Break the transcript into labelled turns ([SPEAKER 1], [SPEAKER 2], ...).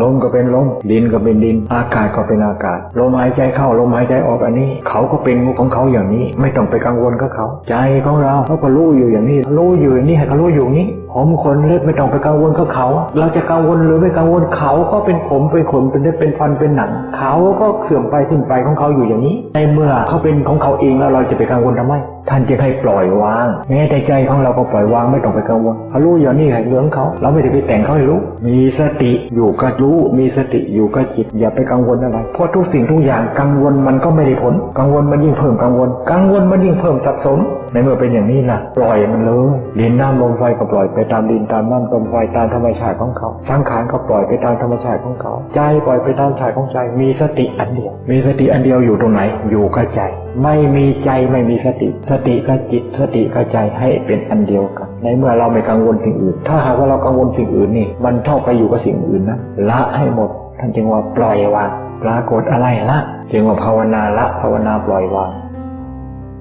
[SPEAKER 1] ลมก็เป็นลม ดินก็เป็นดิน อากาศก็เป็นอากาศ ลมหายใจเข้าลมหายใจออกอันนี้ เขาก็เป็นของเขาอย่างนี้ ไม่ต้องไปกังวลกับเขา ใจของเราเขาก็รู้อยู่อย่างนี้ รู้อยู่อย่างนี้ให้เขารู้อยู่นี้ ผมขนเล็บไม่ต้องไปกังวลกับเขา เราจะกังวลหรือไม่กังวลเขาก็เป็นผมเป็นขนเป็นเล็บเป็นฟันเป็นหนัง เขาก็เสื่อมไปสิ้นไปของเขาอยู่อย่างนี้ ในเมื่อเขาเป็นของเขาเองแล้วเราจะไปกังวลทำไม ท่านจะให้ปล่อยวางแม้แต่ใจของเราก็ปล่อยวางไม่ต้องไปกังวลเขารู้อย่างนี้ให้เรื่องเขาเราไม่ได้ไปแต่งเขาให้รู้ มีสติอยู่กับรู้มีสติอยู่กับจิตอย่าไปกังวลอะไรเพราะทุกสิ่งทุกอย่างกังวลมันก็ไม่ได้ผล กังวลมันยิ่งเพิ่มกังวล กังวลมันยิ่งเพิ่มสับสนในเมื่อเป็นอย่างนี้นะปล่อยมันเลยดินน้ำลมไฟก็ปล่อยไปตามดินตามน้ำลมไฟตามธรรมชาติของเขา สังขารก็ปล่อยไปตามธรรมชาติของเขา ใจปล่อยไปตามธรรมชาติของใจ มีสติอันเดียว มีสติอันเดียวอยู่ตรงไหน อยู่กับใจ ไม่มีใจไม่มีสติ สติกับจิต สติกับใจให้เป็นอันเดียวกัน ในเมื่อเราไม่กังวลสิ่งอื่น ถ้าหากว่าเรากังวลสิ่งอื่นนี่ มันเท่าไปอยู่กับสิ่งอื่นนะ ละให้หมด ท่านจึงว่าปล่อยวาง ปรากฏอะไรละ จึงว่าภาวนาละ ภาวนาปล่อยวาง